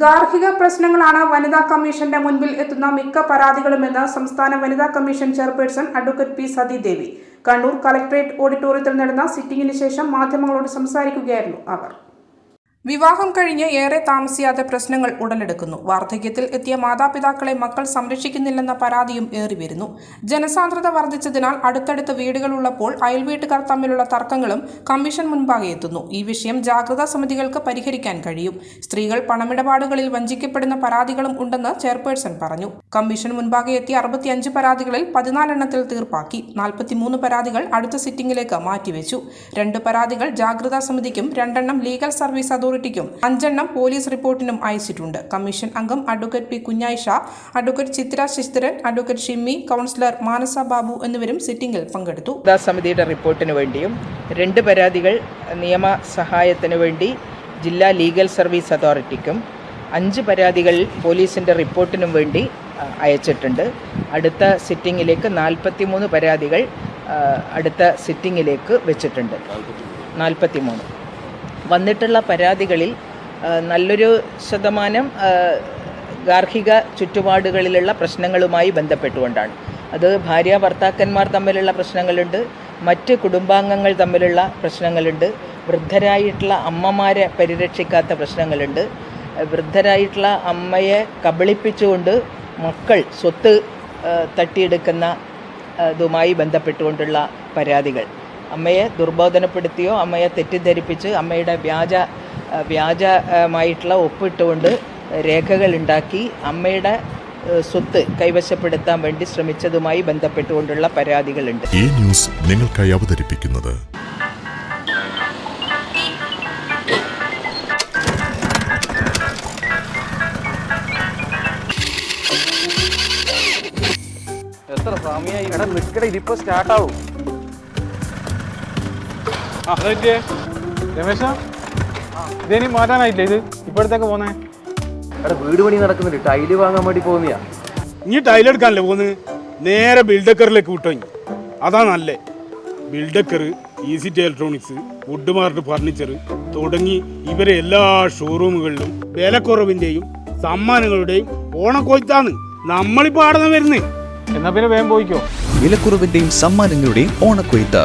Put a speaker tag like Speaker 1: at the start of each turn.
Speaker 1: ഗാർഹിക പ്രശ്നങ്ങളാണ് വനിതാ കമ്മീഷന്റെ മുൻപിൽ എത്തുന്ന മിക്ക പരാതികളുമെന്ന് സംസ്ഥാന വനിതാ commission chairperson advocate P Sathidevi. Kannur collectorate ഓഡിറ്റോറിയത്തിൽ നടന്ന സിറ്റിംഗിന് ശേഷം മാധ്യമങ്ങളോട് സംസാരിക്കുകയായിരുന്നു അവർ. വിവാഹം കഴിഞ്ഞ് ഏറെ താമസിയാതെ പ്രശ്നങ്ങൾ ഉടലെടുക്കുന്നു. വാർദ്ധക്യത്തിൽ എത്തിയ മാതാപിതാക്കളെ മക്കൾ സംരക്ഷിക്കുന്നില്ലെന്ന പരാതിയും ഏറിവരുന്നു. ജനസാന്ദ്രത വർദ്ധിച്ചതിനാൽ അടുത്തടുത്ത വീടുകളുള്ളപ്പോൾ അയൽവീട്ടുകാർ തമ്മിലുള്ള തർക്കങ്ങളും കമ്മീഷൻ മുൻപാകെ എത്തുന്നു. ഈ വിഷയം ജാഗ്രതാ സമിതികൾക്ക് പരിഹരിക്കാൻ കഴിയും. സ്ത്രീകൾ പണമിടപാടുകളിൽ വഞ്ചിക്കപ്പെടുന്ന പരാതികളും ഉണ്ടെന്ന് ചെയർപേഴ്സൺ പറഞ്ഞു. കമ്മീഷൻ മുൻപാകെ എത്തിയ അറുപത്തിയഞ്ച് പരാതികളിൽ പതിനാലെണ്ണത്തിൽ തീർപ്പാക്കി. നാൽപ്പത്തിമൂന്ന് പരാതികൾ അടുത്ത സിറ്റിംഗിലേക്ക് മാറ്റിവെച്ചു. രണ്ട് പരാതികൾ ജാഗ്രതാ സമിതിക്കും രണ്ടെണ്ണം ലീഗൽ സർവീസ് അതോറിറ്റിക്കും അഞ്ചെണ്ണം പോലീസ് റിപ്പോർട്ടിനും അയച്ചിട്ടുണ്ട്. കമ്മീഷൻ അംഗം advocate P Kunhayisha advocate Chitra Sasidharan advocate Shimmy councillor Manasa Babu എന്നിവരും സിറ്റിംഗിൽ പങ്കെടുത്തു.
Speaker 2: സമിതിയുടെ റിപ്പോർട്ടിന് വേണ്ടിയും രണ്ട് പരാതികൾ നിയമ സഹായത്തിന് വേണ്ടി ജില്ലാ ലീഗൽ സർവീസ് അതോറിറ്റിക്കും അഞ്ച് പരാതികൾ പോലീസിന്റെ റിപ്പോർട്ടിനും വേണ്ടി അയച്ചിട്ടുണ്ട്. അടുത്ത സിറ്റിങ്ങിലേക്ക് നാൽപ്പത്തിമൂന്ന് പരാതികൾ അടുത്ത സിറ്റിങ്ങിലേക്ക് വെച്ചിട്ടുണ്ട്. നാൽപ്പത്തിമൂന്ന്. വന്നിട്ടുള്ള പരാതികളിൽ നല്ലൊരു ശതമാനം ഗാർഹിക ചുറ്റുപാടുകളിലുള്ള പ്രശ്നങ്ങളുമായി ബന്ധപ്പെട്ടുകൊണ്ടാണ്. അത് ഭാര്യ ഭർത്താക്കന്മാർ തമ്മിലുള്ള പ്രശ്നങ്ങളുണ്ട് മറ്റ് കുടുംബാംഗങ്ങൾ തമ്മിലുള്ള പ്രശ്നങ്ങളുണ്ട് വൃദ്ധരായിട്ടുള്ള അമ്മമാരെ പരിരക്ഷിക്കാത്ത പ്രശ്നങ്ങളുണ്ട് വൃദ്ധരായിട്ടുള്ള അമ്മയെ കബളിപ്പിച്ചുകൊണ്ട് മക്കൾ സ്വത്ത് തട്ടിയെടുക്കുന്ന ഇതുമായി ബന്ധപ്പെട്ടുകൊണ്ടുള്ള പരാതികൾ. അമ്മയെ ദുർബോധനപ്പെടുത്തിയോ അമ്മയെ തെറ്റിദ്ധരിപ്പിച്ച് അമ്മയുടെ വ്യാജ വ്യാജമായിട്ടുള്ള ഒപ്പിട്ടുകൊണ്ട് രേഖകൾ ഉണ്ടാക്കി അമ്മയുടെ സ്വത്ത് കൈവശപ്പെടുത്താൻ വേണ്ടി ശ്രമിച്ചതുമായി ബന്ധപ്പെട്ടുകൊണ്ടുള്ള പരാതികളുണ്ട്.
Speaker 3: ഈ ന്യൂസ് നിങ്ങൾക്കായി അവതരിപ്പിക്കുന്നത്
Speaker 4: എത്ര സമയമായി ഇതിപ്പോ സ്റ്റാർട്ടാവും അതെ രമേശ? ഇതിനി മാറ്റാനായില്ലേ ഇത്? ഇപ്പോഴത്തേക്ക് പോന്നേ?
Speaker 5: എടാ വീട് പണി നടക്കുന്നുണ്ട്. ടൈൽ വാങ്ങാൻ വേണ്ടി പോകുന്നയാ.
Speaker 6: ഇനി ടൈലെടുക്കാനല്ലേ പോകുന്നത്? നേരെ ബിൽഡക്കറിലേക്ക് വിട്ടോ അതാ നല്ലേ. ബിൽഡക്കർ easy electronics wood mart furniture തുടങ്ങി ഇവരെ എല്ലാ ഷോറൂമുകളിലും വിലക്കുറവിന്റെയും സമ്മാനങ്ങളുടെയും ഓണക്കൊയ്ത്താണ് നമ്മളിപ്പോ ആടുന്ന വരുന്നേ.
Speaker 4: എന്നാ പിന്നെ വേഗം പോയിക്കോ.
Speaker 7: വിലക്കുറവിന്റെയും സമ്മാനങ്ങളുടെയും ഓണക്കൊയ്ത്ത്.